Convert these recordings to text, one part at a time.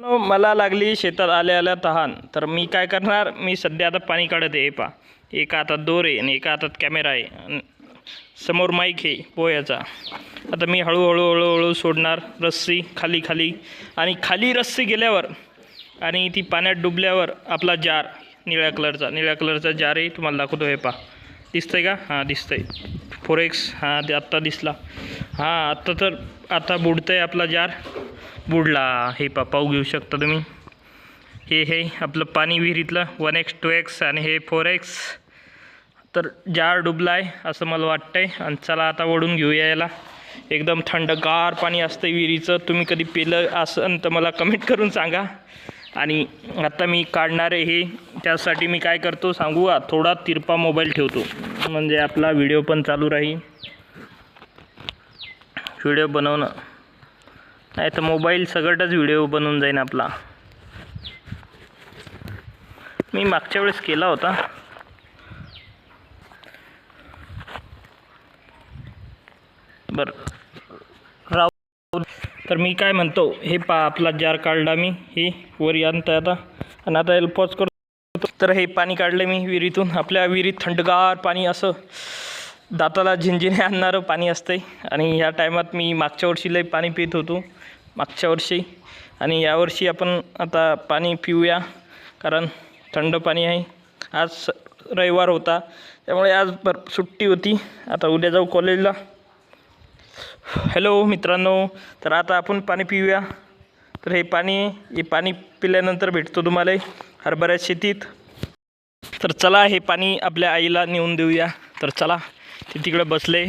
मला लागली शेतात आल्या आल्या तहान. तर मी काय करणार? मी सध्या आता पाणी काढत आहे. पा एका हातात दोर आहे आणि एका हातात कॅमेरा आहे. समोर माईक आहे पोह्याचा. आता मी हळूहळू हळूहळू सोडणार रस्सी खाली खाली. आणि खाली रस्सी गेल्यावर आणि ती पाण्यात डुबल्यावर आपला जार निळ्या कलरचा. निळ्या कलरचा जार आहे. तुम्हाला दाखवतो हे पा दिसतंय का? हां दिसतंय. फोरेक्स हां ते आत्ता दिसला. हां आत्ता तर आता बुडतंय आपला जार. बुडला. हे पा पाहू घेऊ शकता तुम्ही. हे हे आपलं पाणी विहिरीतलं. वन एक्स टू एक्स आणि हे फोर एक्स तर जार डुबला आहे असं मला वाटतंय. आणि चला आता ओढून घेऊया याला. एकदम थंडगार पाणी असतं विहिरीचं. तुम्ही कधी पिलं असं तर मला कमेंट करून सांगा. आणि आता मी काढणार आहे हे त्यासाठी मी काय करतो सांगू का? थोडा तिरपा मोबाईल ठेवतो. म्हणजे आपला व्हिडिओ पण चालू राहील. व्हिडिओ बनवणं. नाही तर मोबाईल सगळंच व्हिडिओ बनवून जाईन आपला. मी मागच्या वेळेस केला होता. बरं. राव तर मी काय म्हणतो हे पा आपला जार काढला मी. हे वर आणतं आता. आणि आता याला पॉज करतो तर हे पाणी काढलं मी विहिरीतून. आपल्या विहिरीत थंडगार पाणी असं दाताला झिंझिने आणणारं पाणी असतंय. आणि ह्या टायमात मी मागच्या वर्षी लई पाणी पित होतो. मागच्या वर्षी. आणि यावर्षी आपण आता पाणी पिऊया कारण थंड पाणी आहे. आज स- रविवार होता. त्यामुळे आज बर सुट्टी होती. आता उद्या जाऊ कॉलेजला. हॅलो मित्रांनो तर आता आपण पाणी पिऊया. तर हे पाणी हे पाणी पिल्यानंतर भेटतो तुम्हाला हरभऱ्या शेतीत. तर चला हे पाणी आपल्या आईला नेऊन देऊया. तर चला ते तिकडे बसले.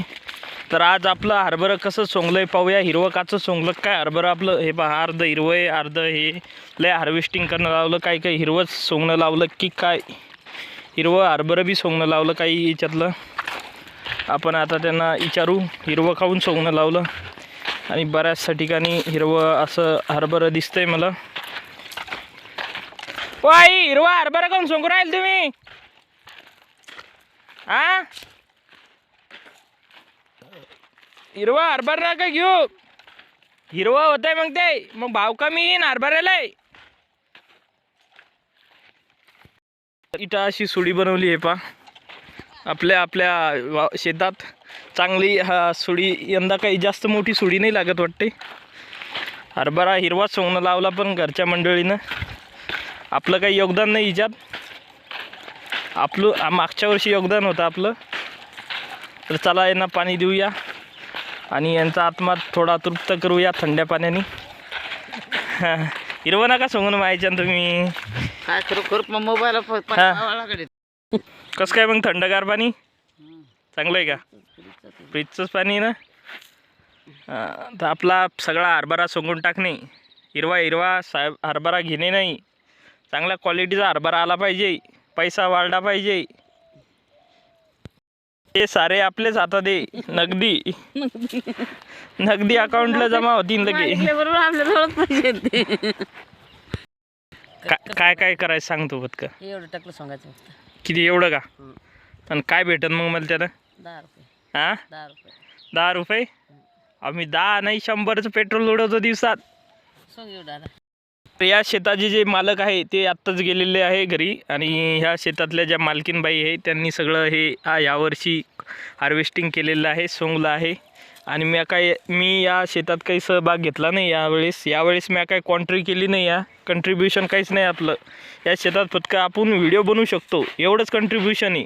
तर आज आपलं हरभरं कसं सोंगलं आहे पाहूया. हिरवं काचं सोंगलं काय हरभरं आपलं? हे पहा अर्ध हिरवं आहे अर्ध हे. लय हार्वेस्टिंग करणं लावलं काय काय हिरवंच सोंगणं लावलं की काय? हिरवं हरभरं बी सोंगणं लावलं काही याच्यातलं. आपण आता त्यांना विचारू हिरवं खाऊन सोंगणं लावलं. आणि बऱ्याचशा ठिकाणी हिरवं असं हरभरं दिसतंय मला. पाई हिरवा हरभरा खाऊन सोंगू राहील तुम्ही. हा? हिरवा हरभरा का घेऊ. हिरवा होतंय मग ते. मग भाव कमी येईन हरभऱ्याला. इथं अशी सुडी बनवली आहे पा. आपल्या आपल्या शेतात चांगली हा सुडी यंदा काही जास्त मोठी सुडी नाही लागत वाटते. हरभरा हिरवा सोंगणं लावला पण घरच्या मंडळीनं. आपलं काही योगदान नाही हिच्यात आपलं मागच्या वर्षी योगदान होतं आपलं. तर चला यांना पाणी देऊया. आणि यांचा आत्मा थोडा तृप्त करूया थंड्या पाण्याने. हिरवं नका सोंगून मायच्या तुम्ही. काय करू करू मोबाईल. कसं काय मग थंडगार पाणी? चांगलं आहे का? फ्रीजचंच पाणी आहे ना तर आपला सगळा हरभरा सोंगून टाकणे. हिरवा हिरवा साहेब हरभरा घेणे नाही. चांगल्या क्वालिटीचा हरभरा आला पाहिजे. पैसा वाढला पाहिजे. हे सारे आपलेच हातात आहे नगदी नगदी अकाउंटला जमा होतील लगे बरोबर आपल्याला पाहिजे ते काय काय करायचं सांगतो फक्त एवढं टाकलं सांगायचं फक्त. किती एवढं का. आणि काय भेटन मग मला त्यानं दहा रुपये. हां दहा रुपये. दहा रुपये? आम्ही दहा नाही शंभरचं पेट्रोल उडवतो दिवसात. सांग एवढा तर या शेताचे जे मालक आहे ते आत्ताच गेलेले आहे घरी आणि ह्या शेतातल्या ज्या मालकीनबाई आहे त्यांनी सगळं हे यावर्षी हार्वेस्टिंग केलेलं आहे सोंगलं आहे. आणि मी काय मी या शेतात काही सहभाग घेतला नाही यावेळेस. यावेळेस मी काही कॉन्ट्री केली नाही या. कंट्रीब्युशन काहीच नाही आपलं. या शेतात फक्त आपण व्हिडिओ बनवू शकतो. एवढंच कंट्रीब्युशन आहे.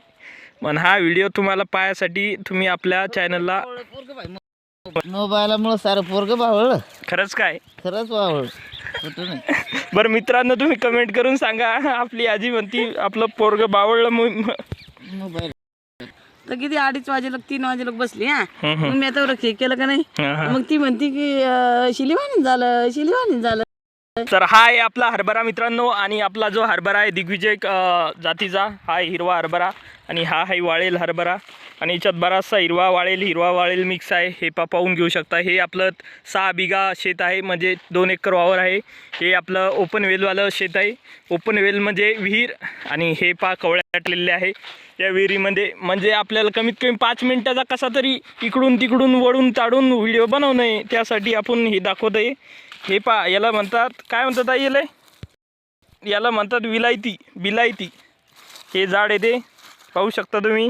पण हा व्हिडिओ तुम्हाला पाहायसाठी तुम्ही आपल्या चॅनलला मोबाईलामुळं सारं पोरग बावळ खरंच काय? खरंच बावळ बरं मित्रांनो तुम्ही कमेंट करून सांगा. आपली आजी म्हणती आपलं पोरग बावळलं मोबाईल. तर किती अडीच वाजे लोक तीन वाजे लोक बसली हा. मग मी आता हे केलं का नाही? हा, हा. मग ती म्हणती की अं, शिलीवाणी झालं शिलीवाणी झालं. तर हा आहे आपला हरभरा मित्रांनो आणि आपला जो हरभरा आहे दिग्विजय जातीचा हा आहे हिरवा हरभरा आणि हा आहे वाळेल हरभरा. आणि याच्यात बराचसा हिरवा वाळेल हिरवा वाळेल मिक्स आहे हे पा पाहून घेऊ शकता. हे आपलं सहा बिघा शेत आहे म्हणजे दोन एकर वावर आहे. हे आपलं ओपन वेलवालं शेत आहे. ओपन वेल म्हणजे विहीर आणि हे पा कवळ्याटलेले आहे. या विहिरीमध्ये म्हणजे आपल्याला कमीत कमी पाच मिनटाचा कसा तरी इकडून तिकडून वळून ताडून व्हिडिओ बनवणं आहे त्यासाठी आपण हे दाखवत आहे हे पा याला म्हणतात काय म्हणतात आई याला? याला म्हणतात विलायती बिलायती. हे झाड आहे ते. पाहू शकता तुम्ही.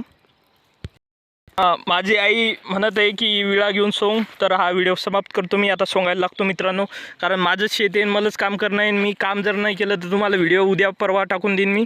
माझी आई म्हणत आहे की विळा घेऊन सोंग. तर हा व्हिडिओ समाप्त करतो मी. आता सोंगायला लागतो मित्रांनो. कारण माझंच शेत आहे मलाच काम करणं आहे आणि मी काम जर नाही केलं तर तुम्हाला व्हिडिओ उद्या परवा टाकून देईन मी.